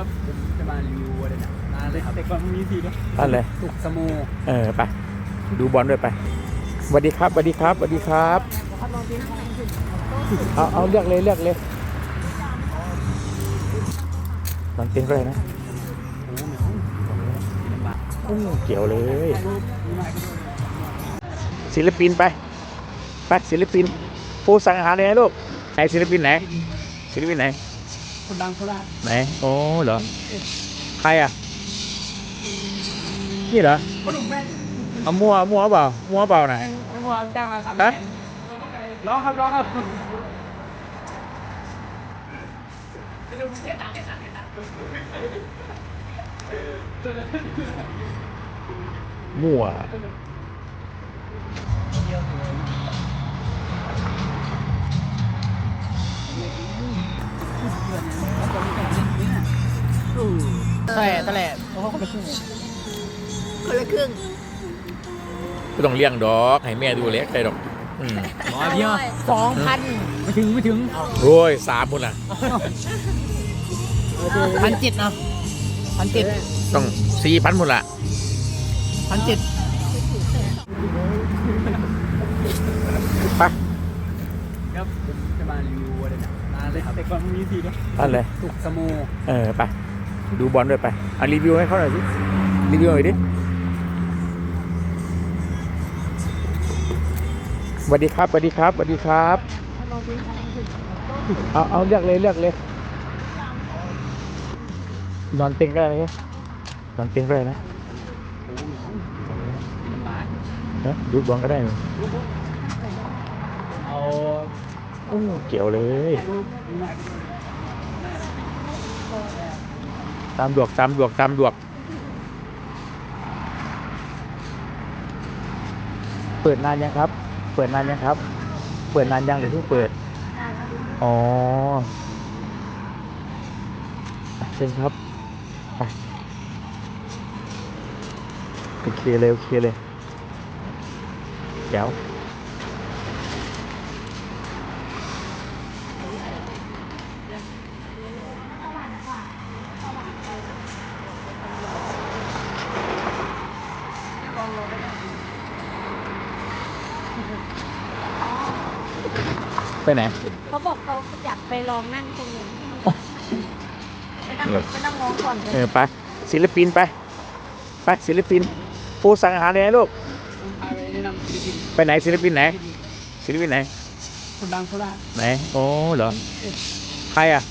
ครับผมจะมารีวิวอะไรเนี่ยนานเลยครับแต่ก่อนมันมีทีนะนั่นเลย สุกสโมูเออไป ดูบอลด้วยไปสวัสดีครับสวัสดีครับสวัสดีครับ เอาเอาเลือกเลยเลือกเลยนอนเต็งก็เลยนะโอ้โหเหนียวกินลำบากอู้เกี่ยวเลย ศิลปินไป ไปศิลปินผู้สั่งอาหารเลยนะลูกไหนศิลปินไหนศิลปินไหน คนดังโคราชไหนโอ้เหรอ ใครอะ นี่เหรอคนหนุ่มแม่นเอามั่วมั่วเปล่ามั่วเปล่าไหนไม่พอจ้างมาครับฮะร้องครับร้องครับมั่ว ตะแหล่ตะแหล่เพราะเขาคนละครึ่งคนละครึ่งก็ต้องเลี้ยงดอก ให้แม่ดูเล็กได้ดอกอืมหมอพี่สองพันไม่ถึงไม่ถึงโอ้ยสามคนอะ พันเจ็ดนะพันเจ็ดต้องสี่พันหมดละพันเจ็ดไปครับผมจะมารีวิวอะไรเนี่ยนานเลยครับแต่ก่อนมันมีทีนะนั่นเลย สุกสโมู เออ ไป ดูบอลด้วยไปอะรีวิวให้เขาหน่อยสิรีวิวหน่อยดิสวัสดีครับสวัสดีครับสวัสดีครับ เอาเอาเลือกเลยเลือกเลยนอนเต็งก็ได้นะนอนเต็งก็ได้นะดูบอลก็ได้เอาเกี่ยวเลย ตามดวกตามดวกตามดวก เปิดนานยังครับ เปิดนานยังครับ เปิดนานยังหรือเพิ่งเปิด อ๋อเชิญครับไปโอเคเลยโอเคเลยเดี๋ยว ไปไหน เขาบอกเขาอยากไปลองนั่งตรงนี้ไปนั่งไปนั่งมองก่อนเลเอยอไปศิลปินไป ไปศิลปินผู้สั่งอาหารเลยนะลูกพาไปแนะนำศิลปินไปไหนศิลปินไหนศิลปินไหนคนดังโคราชไหนโอ้เหรอใครอะ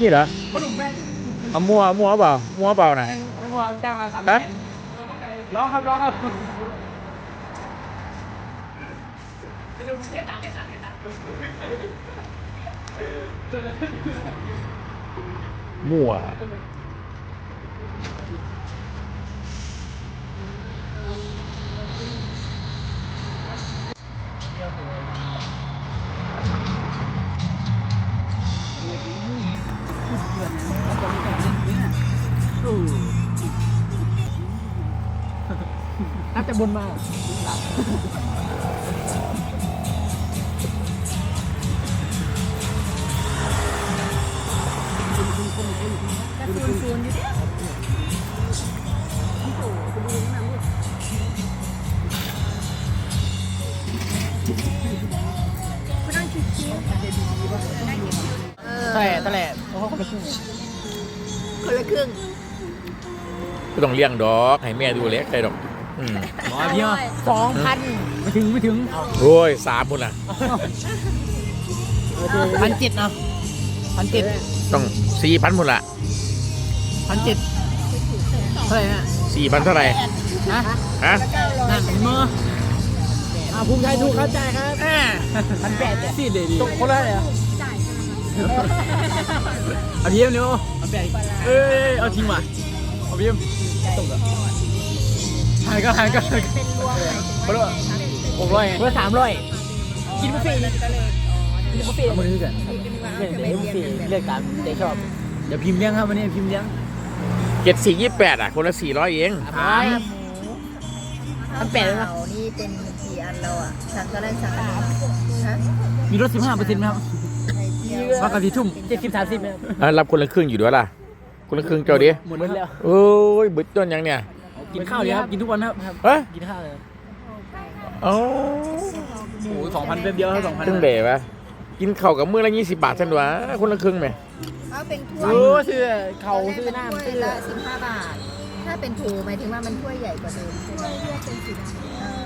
นี่เหรอคนหนุ่มแม่นเอามั่วมั่วเปล่ามั่วเปล่าไหนไม่พอจ้างมาครับฮะ ร้องครับร้องครับ มั่วน่าจะบนมา ซูนซูนอยู่เนี่ยโอ้โหไปดูข้างหลังดิไปนั่งชิวๆนั่งชิวๆเออตะแหล่แหล่เพราะเขาคนละครึ่งคนละครึ่งก็ต้องเลี้ยงดอกให้แม่ดูเล็กได้ดอกอืมหมอพี่สองพันไม่ถึงไม่ถึงโอ้ยสามคนอะพันเจ็ดเนาะพันเจ็ดต้องสี่พันหมดละ พันเจ็ดเท่าไหร่ฮะสี่พันเท่าไหร่ฮะฮะนั่นเห็นมั้ยอ่าภูมิใจถูกเข้าใจครับพันแปดสี่เดียวตกคนละเลยอะเอาทีมเร็วพันแปดเอ้ยเอาทีมว่ะเอาทีมตกอะหายก็หายก็หายก็เป็นรวมหมายถึงคนละหกร้อยคนละสามร้อยกินบุฟเฟ่ต์กินบุฟเฟ่ต์เอามาดูกันเลือกเดี๋ยวบุฟเฟ่ต์เลือกตามใจชอบเดี๋ยวพิมพ์เลี้ยงครับวันนี้พิมพ์เลี้ยง เจ็ดสี่ยี่แปดอะ คนละสี่ร้อยเองสามข้าวเปล่านี่เป็นกี่อันเราอะสั่งก็ได้สั่งอันนี้ฮะมีลดสิบห้าเปอร์เซ็นต์ไหมครับเยอะมากับสี่ทุ่มเจ็ดสิบสามสิบนะครับอะรับคนละครึ่งอยู่ด้วยล่ะ คนละครึ่งเจ้าดิหมดแล้ว โอ้ยบึดต้นยังเนี่ยกินข้าวเลยครับ กินทุกวันครับเฮ้ยกินข้าวเลย โอ้โอ้สองพันเป็นเดียวครับสองพันครึ่งเด๋ปะกินข้าวกับมื้อละยี่สิบบาทฉันวะคนละครึ่งไหม เอาเป็นถ้วยโอ้ซื้อเขาซื้อน้ำถ้วยซื้อละสิบห้าบาท ถ้าเป็นถูหมายถึงว่ามันถ้วยใหญ่กว่าเดิมใช่ไหมเลือกเป็นสีดำ